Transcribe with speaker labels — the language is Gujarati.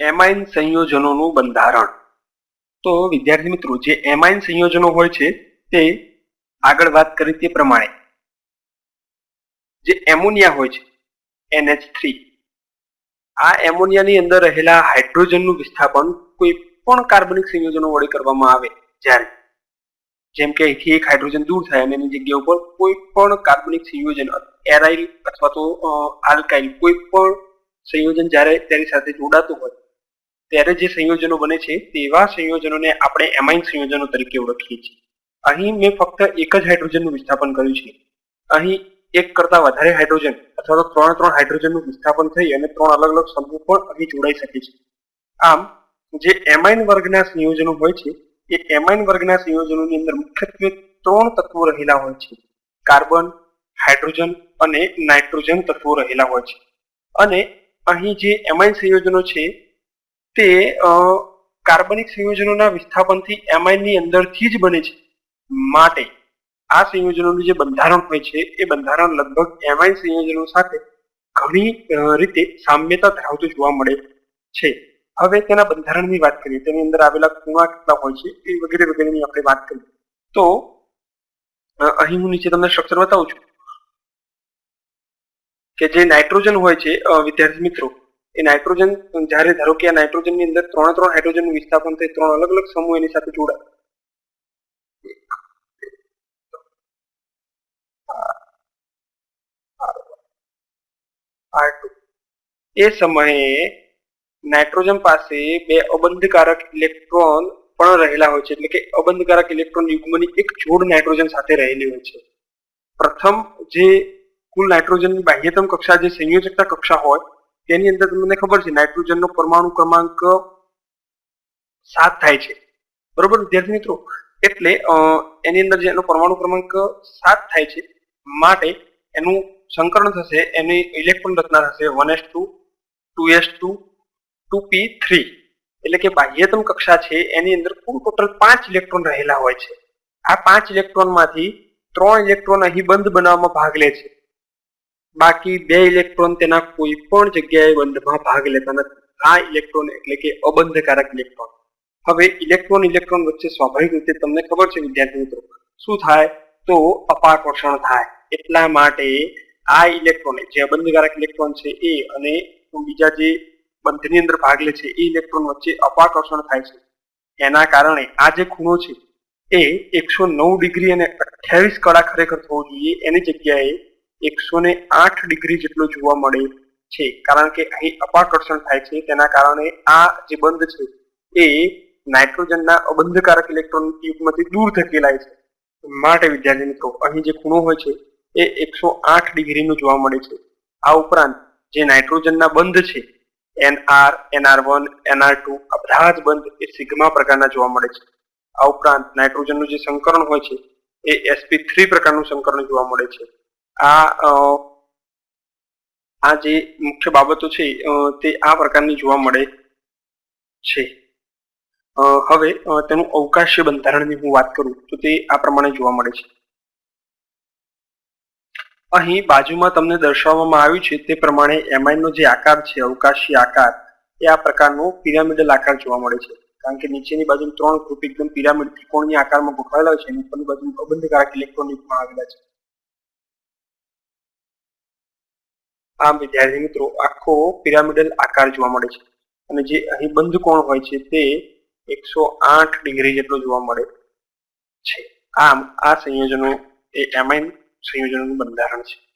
Speaker 1: એમાઇન સંયોજનોનું બંધારણ. તો વિદ્યાર્થી મિત્રો, જે એમાઇન સંયોજનો હોય છે, તે આગળ વાત કરી તે પ્રમાણે. જે એમોનિયા હોય છે, એનએચ થ્રી. આ એમોનિયાની અંદર રહેલા હાઇડ્રોજનનું વિસ્થાપન કોઈ પણ કાર્બનિક સંયોજનો વડે કરવામાં આવે જ્યારે. જેમ કે અહીંથી એક હાઇડ્રોજન દૂર થાય અને એની જગ્યા ઉપર કોઈ પણ કાર્બનિક સંયોજન, એરાઇલ અથવા તો આલ્કાઇલ કોઈ પણ સંયોજન જ્યારે તેની સાથે જોડાતું હોય ત્યારે જે સંયોજનો બને છે, તેવા સંયોજનોને આપણે એમાઇન સંયોજનો તરીકે ઓળખીએ છીએ. અહીં મેં ફક્ત એક જ હાઇડ્રોજનનું વિસ્થાપન કર્યું છે. અહીં એક કરતા વધારે હાઇડ્રોજન અથવા તો ત્રણ ત્રણ હાઇડ્રોજનનું વિસ્થાપન થઈ અને ત્રણ અલગ અલગ સમૂહ પણ અહીં જોડાઈ શકે છે. આમ, જે એમાઇન વર્ગના સંયોજનો હોય છે, એ એમાઇન વર્ગના સંયોજનોની અંદર મુખ્યત્વે ત્રણ તત્વો રહેલા હોય છે. કાર્બન, હાઇડ્રોજન અને નાઇટ્રોજન તત્વો રહેલા હોય છે. અને અહીં જે એમાઇન સંયોજનો છે તે કાર્બનિક સંયોજનોના વિસ્થાપનથી એમાઇનની અંદરથી જ બને છે. માટે આ સંયોજનોનું જે બંધારણ હોય છે, એ બંધારણ લગભગ એમાઇન સંયોજનો સાથે ઘણી રીતે સામ્યતા ધરાવતું જોવા મળે છે. હવે તેના બંધારણની વાત કરીએ, તેની અંદર આવેલા ખૂણા કેટલા હોય છે, એ વગેરે વગેરેની આપણે વાત કરીએ. તો અહીં હું નીચે તમને સ્ટ્રક્ચર બતાવું છું. કે જે નાઇટ્રોજન હોય છે વિદ્યાર્થી મિત્રો એ નાઇટ્રોજન, જ્યારે ધારો કે આ નાઇટ્રોજનની અંદર ત્રણ ત્રણ હાઇડ્રોજનનું વિસ્થાપન થઈ ત્રણ અલગ અલગ સમૂહ એની સાથે જોડાય. એ સમયે નાઇટ્રોજન પાસે બે અબંધકારક ઇલેક્ટ્રોન પણ રહેલા હોય છે, એટલે કે અબંધકારક ઇલેક્ટ્રોન યુગ્મની એક જોડ નાઇટ્રોજન સાથે રહેલી હોય છે. પ્રથમ જે કુલ નાઇટ્રોજનની બાહ્યતમ કક્ષા, જે સંયોજકતા કક્ષા હોય તેની અંદર તમને ખબર છે, નાઇટ્રોજનનો પરમાણુ ક્રમાંક સાત થાય છે. બરોબર? વિદ્યાર્થી મિત્રો, એટલે એની અંદર જે એનો પરમાણુ ક્રમાંક સાત થાય છે, માટે એનું સંકરણ થશે, એની ઇલેક્ટ્રોન રચના થશે one s two two s two two p three. એટલે કે બાહ્યતમ કક્ષા છે, એની અંદર કુલ ટોટલ પાંચ ઇલેક્ટ્રોન રહેલા હોય છે. આ પાંચ ઇલેક્ટ્રોનમાંથી ત્રણ ઇલેક્ટ્રોન અહીં બંધ બનાવવામાં ભાગ લે છે. બાકી બે ઇલેક્ટ્રોન તેના કોઈ પણ જગ્યાએ બંધમાં ભાગ લેતા નથી. આ ઇલેક્ટ્રોન એટલે કે અબંધકારક ઇલેક્ટ્રોન હવે ઇલેક્ટ્રોન ઇલેક્ટ્રોન વચ્ચે સ્વાભાવિક રીતે તમને ખબર છે, વિદ્યાર્થી મિત્રો. શું થાય? તો અપાકર્ષણ થાય. એટલા માટે આ ઇલેક્ટ્રોન જે અબંધકારક ઇલેક્ટ્રોન છે એ અને બીજા જે બંધની અંદર ભાગ લે છે, એ ઇલેક્ટ્રોન વચ્ચે અપાકર્ષણ થાય છે. એના કારણે આ જે ખૂણો છે, એ એકસો નવ ડિગ્રી અને અઠ્યાવીસ કળા ખરેખર થવો જોઈએ. એની જગ્યાએ એકસો ને આઠ ડિગ્રી જેટલો જોવા મળે છે. કારણ કે અહીં અપાકર્ષણ થાય છે. તેના કારણે આ જે બંધ છે, એ નાઇટ્રોજનના અબંધકારક ઇલેક્ટ્રોન યુગમાંથી દૂર ધકેલાય છે. માટે વિદ્યાર્થી મિત્રો, અહીં જે ખૂણો હોય છે, એ એકસો આઠ ડિગ્રીનો જોવા મળે છે. આ ઉપરાંત જે નાઇટ્રોજનના બંધ છે, NR NR one, NR two, આ બધા જ બંધ એ સિગ્મા પ્રકારના જોવા મળે છે. આ ઉપરાંત નાઇટ્રોજનનું જે સંકરણ હોય છે, એ એસપી થ્રી પ્રકારનું સંકરણ જોવા મળે છે. આ આ જે મુખ્ય બાબતો છે તે આ પ્રકારની જોવા મળે છે. હવે તેનું અવકાશીય બંધારણની હું વાત કરું તો તે આ પ્રમાણે જોવા મળે છે. અહીં બાજુમાં તમને દર્શાવવામાં આવ્યું છે તે પ્રમાણે એમઆઈનો જે આકાર છે અવકાશી આકાર, એ આ પ્રકારનો પિરામિડલ આકાર જોવા મળે છે. કારણ કે નીચેની બાજુ ત્રણ ગ્રુપ એકદમ પિરામિડ ત્રિકોણની આકારમાં ગોઠવાયેલા છે અને ઉપરની બાજુ અબંધકારક ઇલેક્ટ્રોનિકમાં આવેલા છે. આમ વિદ્યાર્થી મિત્રો, આખો પિરામિડલ આકાર જોવા મળે છે. અને જે અહીં બંધ કોણ હોય છે તે એકસો આઠ ડિગ્રી જેટલો જોવા મળે છે. આમ આ સંયોજનો એ એમાઇન સંયોજનોનું બંધારણ છે.